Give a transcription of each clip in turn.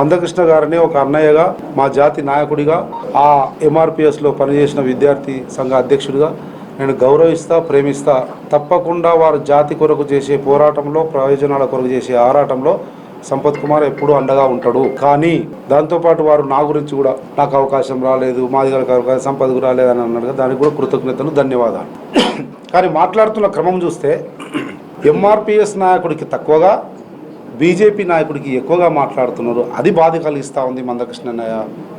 మందకృష్ణ గారిని ఒక అన్నయ్యగా మా జాతి నాయకుడిగా ఆ ఎంఆర్పిఎస్లో పనిచేసిన విద్యార్థి సంఘ అధ్యక్షుడిగా నేను గౌరవిస్తా ప్రేమిస్తా. తప్పకుండా వారు జాతి కొరకు చేసే పోరాటంలో ప్రయోజనాల కొరకు చేసే ఆరాటంలో సంపత్ కుమార్ ఎప్పుడూ అండగా ఉంటాడు. కానీ దాంతోపాటు వారు నా గురించి కూడా నాకు అవకాశం రాలేదు మాది గారికి అవకాశం సంపదకు రాలేదని అని కదా దానికి కూడా కృతజ్ఞతలు ధన్యవాదాలు. కానీ మాట్లాడుతున్న క్రమం చూస్తే ఎంఆర్పిఎస్ నాయకుడికి తక్కువగా బీజేపీ నాయకుడికి ఎక్కువగా మాట్లాడుతున్నారు. అది బాధ కలిగిస్తూ ఉంది మందకృష్ణన్నయ్య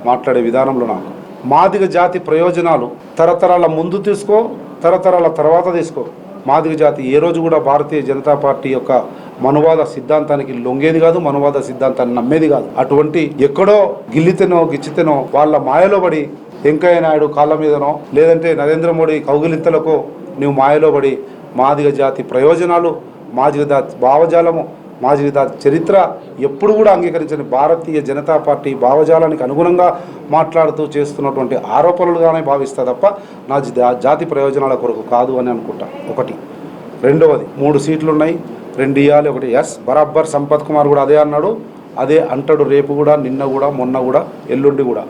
మాట్లాడే విధానంలో నాకు. మాదిగ జాతి ప్రయోజనాలు తరతరాల ముందు తీసుకో తరతరాల తర్వాత తీసుకో. మాదిగ జాతి ఏ రోజు కూడా భారతీయ జనతా పార్టీ యొక్క మనువాద సిద్ధాంతానికి లొంగేది కాదు మనువాద సిద్ధాంతాన్ని నమ్మేది కాదు. అటువంటి ఎక్కడో గిల్లితేనో గిచ్చితేనో వాళ్ళ మాయలో పడి వెంకయ్య నాయుడు కాళ్ళ మీదనో లేదంటే నరేంద్ర మోడీ కౌగిలింతలకు నువ్వు మాయలో పడి మాదిగ జాతి ప్రయోజనాలు మాదిగ జాతి భావజాలము మాజీ జాతి చరిత్ర ఎప్పుడు కూడా అంగీకరించని భారతీయ జనతా పార్టీ భావజాలానికి అనుగుణంగా మాట్లాడుతూ చేస్తున్నటువంటి ఆరోపణలుగానే భావిస్తా తప్ప నా జా- జాతి ప్రయోజనాల కొరకు కాదు అని అనుకుంటా. ఒకటి. రెండవది మూడు సీట్లు ఉన్నాయి రెండు ఇవ్వాలి ఒకటి ఎస్ బరాబర్ సంపత్ కుమార్ కూడా అదే అన్నాడు. అదే అంటాడు రేపు కూడా నిన్న కూడా మొన్న కూడా ఎల్లుండి కూడా.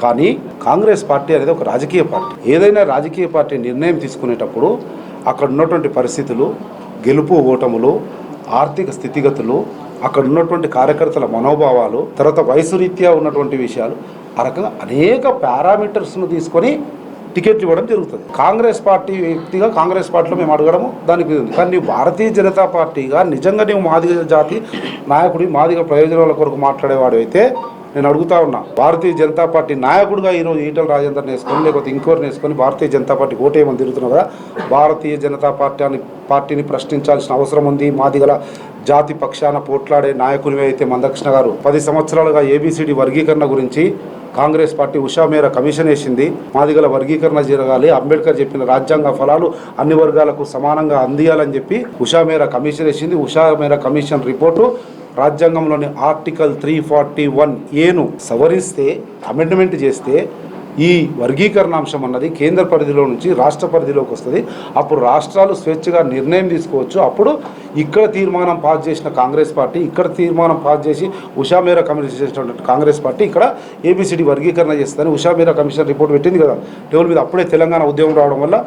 కానీ కాంగ్రెస్ పార్టీ అనేది ఒక రాజకీయ పార్టీ. ఏదైనా రాజకీయ పార్టీ నిర్ణయం తీసుకునేటప్పుడు అక్కడ ఉన్నటువంటి పరిస్థితులు గెలుపు ఓటములు ఆర్థిక స్థితిగతులు అక్కడ ఉన్నటువంటి కార్యకర్తల మనోభావాలు తర్వాత వయసు రీత్యా ఉన్నటువంటి విషయాలు ఆ రకంగా అనేక పారామీటర్స్ను తీసుకొని టికెట్లు ఇవ్వడం జరుగుతుంది. కాంగ్రెస్ పార్టీ వ్యక్తిగా కాంగ్రెస్ పార్టీలో మేము అడగడము దానికి కానీ భారతీయ జనతా పార్టీగా నిజంగా నీవు మాదిగ జాతి నాయకుడి మాదిగ ప్రయోజనాల కొరకు మాట్లాడేవాడు అయితే నేను అడుగుతా ఉన్నా భారతీయ జనతా పార్టీ నాయకుడుగా ఈరోజు ఈటల రాజేందర్ వేసుకొని లేకపోతే ఇంకోరిని వేసుకొని భారతీయ జనతా పార్టీ ఓటేయమని తిరుగుతున్నావు కదా భారతీయ జనతా పార్టీ అని పార్టీని ప్రశ్నించాల్సిన అవసరం ఉంది. మాదిగల జాతి పక్షాన పోట్లాడే నాయకునివే అయితే మందకృష్ణ గారు. పది సంవత్సరాలుగా ఏబిసిడి వర్గీకరణ గురించి కాంగ్రెస్ పార్టీ ఉషా మేర కమిషన్ వేసింది. మాదిగల వర్గీకరణ జరగాలి. అంబేద్కర్ చెప్పిన రాజ్యాంగ ఫలాలు అన్ని వర్గాలకు సమానంగా అందియాలని చెప్పి ఉషా మేర కమిషన్ వేసింది. ఉషా మేర కమిషన్ రిపోర్టు రాజ్యాంగంలోని ఆర్టికల్ త్రీ ఫార్టీ వన్ ఏను సవరిస్తే అమెండ్మెంట్ చేస్తే ఈ వర్గీకరణ అంశం అన్నది కేంద్ర పరిధిలో నుంచి రాష్ట్ర పరిధిలోకి వస్తుంది. అప్పుడు రాష్ట్రాలు స్వేచ్ఛగా నిర్ణయం తీసుకోవచ్చు. అప్పుడు ఇక్కడ తీర్మానం పాస్ చేసిన కాంగ్రెస్ పార్టీ ఇక్కడ తీర్మానం పాస్ చేసి ఉషా మేరా కమిషన్ చేసినటువంటి కాంగ్రెస్ పార్టీ ఇక్కడ ఏబిసిడి వర్గీకరణ చేస్తుందని ఉషా మేరా కమిషన్ రిపోర్ట్ పెట్టింది కదా. టేబుల్ మీద అప్పుడే తెలంగాణ ఉద్యమం రావడం వల్ల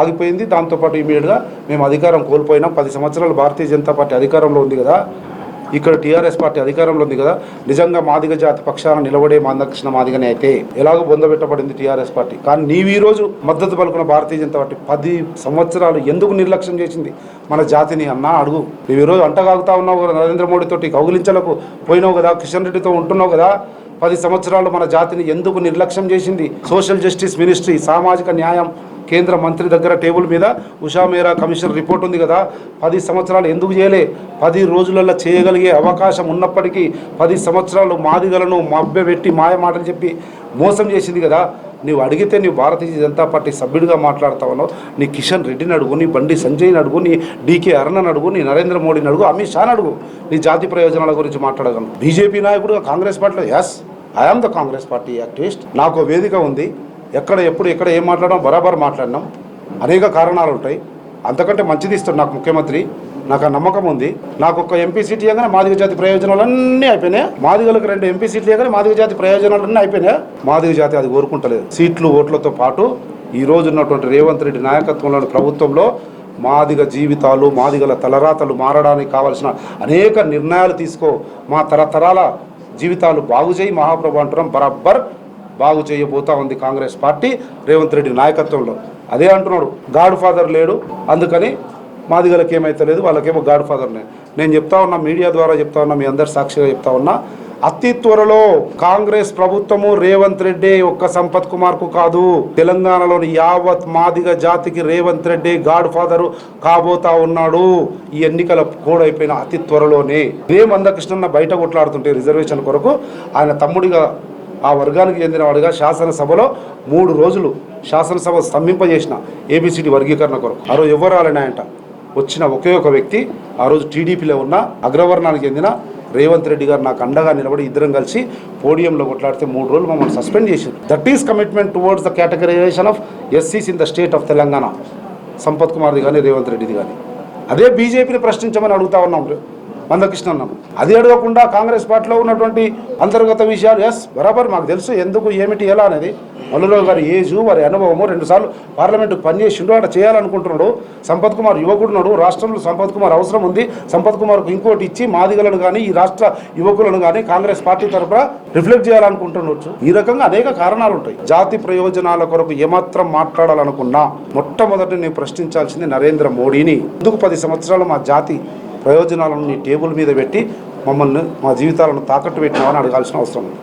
ఆగిపోయింది. దాంతోపాటు ఇమీడియట్గా మేము అధికారం కోల్పోయినాం. పది సంవత్సరాలు భారతీయ జనతా పార్టీ అధికారంలో ఉంది కదా. ఇక్కడ టీఆర్ఎస్ పార్టీ అధికారంలో ఉంది కదా. నిజంగా మాదిగ జాతి పక్షాన నిలబడే మందకృష్ణ మాదిగనే అయితే ఎలాగో బొందబెట్టబడింది టీఆర్ఎస్ పార్టీ. కానీ నీవు ఈ రోజు మద్దతు పలుకున్న భారతీయ జనతా పార్టీ పది సంవత్సరాలు ఎందుకు నిర్లక్ష్యం చేసింది? మన జాతిని అన్నా అడుగు. నువ్వు ఈరోజు అంటగాగుతా ఉన్నావు కదా నరేంద్ర మోడీతో తోటి కౌగిలించలకు పోయినావు కదా కిషన్ రెడ్డితో ఉంటున్నావు కదా. పది సంవత్సరాలు మన జాతిని ఎందుకు నిర్లక్ష్యం చేసింది? సోషల్ జస్టిస్ మినిస్ట్రీ సామాజిక న్యాయం కేంద్ర మంత్రి దగ్గర టేబుల్ మీద ఉషా మేరా కమిషన్ రిపోర్ట్ ఉంది కదా. పది సంవత్సరాలు ఎందుకు చేయలే? పది రోజులలో చేయగలిగే అవకాశం ఉన్నప్పటికీ పది సంవత్సరాలు మాదిగలను మభ్యపెట్టి మాయ మాటలు చెప్పి మోసం చేసింది కదా. నీవు అడిగితే నీవు భారతీయ జనతా పార్టీ సభ్యుడిగా మాట్లాడతావనో నీ కిషన్ రెడ్డిని అడుగు నీ బండి సంజయ్ని అడుగు నీ డీకే అరుణని అడుగు నీ నరేంద్ర మోడీని అడుగు అమిత్ షాని అడుగు. నీ జాతి ప్రయోజనాల గురించి మాట్లాడగలను. బీజేపీ నాయకుడుగా కాంగ్రెస్ పార్టీలో yes I am the Congress party activist. నాకు వేదిక ఉంది. ఎక్కడ ఎప్పుడు ఎక్కడ ఏం మాట్లాడడం బరాబర్ మాట్లాడినాం. అనేక కారణాలు ఉంటాయి. అంతకంటే మంచిది ఇస్తాడు నాకు ముఖ్యమంత్రి. నాకు ఆ నమ్మకం ఉంది. నాకు ఒక ఎంపీ సీట్ ఇవ్వగానే మాదిగ జాతి ప్రయోజనాలన్నీ అయిపోయినాయి. మాదిగలకు రెండు ఎంపీ సీట్లు ఇవ్వగానే మాదిగ జాతి ప్రయోజనాలన్నీ అయిపోయినాయి. మాదిగ జాతి అది కోరుకుంటలేదు. సీట్లు ఓట్లతో పాటు ఈ రోజు ఉన్నటువంటి రేవంత్ రెడ్డి నాయకత్వంలోని ప్రభుత్వంలో మాదిగ జీవితాలు మాదిగల తలరాతలు మారడానికి కావలసిన అనేక నిర్ణయాలు తీసుకో. మా తరతరాల జీవితాలు బాగు చేయి మహాప్రభు అంటున్నాం. బరాబర్ బాగు చేయబోతా ఉంది కాంగ్రెస్ పార్టీ రేవంత్ రెడ్డి నాయకత్వంలో. అదే అంటున్నాడు గాడ్ ఫాదర్ లేడు అందుకని మాదిగలకి ఏమైతే లేదు వాళ్ళకేమో గాడ్ ఫాదర్నే నేను చెప్తా ఉన్నా మీడియా ద్వారా చెప్తా ఉన్నా మీ అందరి సాక్షిగా చెప్తా ఉన్నా అతి త్వరలో కాంగ్రెస్ ప్రభుత్వము రేవంత్ రెడ్డి ఒక్క సంపత్ కుమార్కు కాదు. తెలంగాణలోని యావత్ మాదిగ జాతికి రేవంత్ రెడ్డి గాడ్ ఫాదర్ కాబోతా ఉన్నాడు. ఈ ఎన్నికల కోడైపోయిన అతి త్వరలోనే. ఇదే మందకృష్ణన్న బయట కొట్లాడుతుంటే రిజర్వేషన్ కొరకు ఆయన తమ్ముడిగా ఆ వర్గానికి చెందినవాడుగా శాసనసభలో మూడు రోజులు శాసనసభ స్తంభింపజేసిన ఏబిసిడి వర్గీకరణ కొరకు. ఆ రోజు ఎవరు రాలేనాయంట. వచ్చిన ఒకే ఒక వ్యక్తి ఆ రోజు టీడీపీలో ఉన్న అగ్రవర్ణానికి చెందిన రేవంత్ రెడ్డి గారు నాకు అండగా నిలబడి ఇద్దరం కలిసి పోడియంలో కొట్లాడితే మూడు రోజులు మమ్మల్ని సస్పెండ్ చేశారు that is commitment towards the categorization of ఎస్సీస్ in the state of Telangana Sampath కుమార్ది కానీ రేవంత్ రెడ్డిది కానీ అదే బీజేపీని ప్రశ్నించమని అడుగుతా ఉన్నాం మందకృష్ణ అన్నాము అది అడగకుండా కాంగ్రెస్ పార్టీలో ఉన్నటువంటి అంతర్గత విషయాలు ఎస్ బరాబర్ మాకు తెలుసు ఎందుకు ఏమిటి ఎలా అనేది. మల్లురావు గారి ఏజు వారి అనుభవము రెండుసార్లు పార్లమెంటు పనిచేసిండు అక్కడ చేయాలనుకుంటున్నాడు. సంపత్ కుమార్ యువకుడున్నాడు రాష్ట్రంలో సంపత్ కుమార్ అవసరం ఉంది. సంపత్ కుమార్కు ఇంకోటి ఇచ్చి మాదిగలను కానీ ఈ రాష్ట్ర యువకులను కానీ కాంగ్రెస్ పార్టీ తరఫున రిఫ్లెక్ట్ చేయాలనుకుంటుండొచ్చు. ఈ రకంగా అనేక కారణాలు ఉంటాయి. జాతి ప్రయోజనాల కొరకు ఏమాత్రం మాట్లాడాలనుకున్నా మొట్టమొదటి నేను ప్రశ్నించాల్సింది నరేంద్ర మోడీని. ఎందుకు పది సంవత్సరాలు మా జాతి ప్రయోజనాలను నీ టేబుల్ మీద పెట్టి మమ్మల్ని మా జీవితాలను తాకట్టు పెట్టినామని అడగాల్సిన అవసరం ఉంది.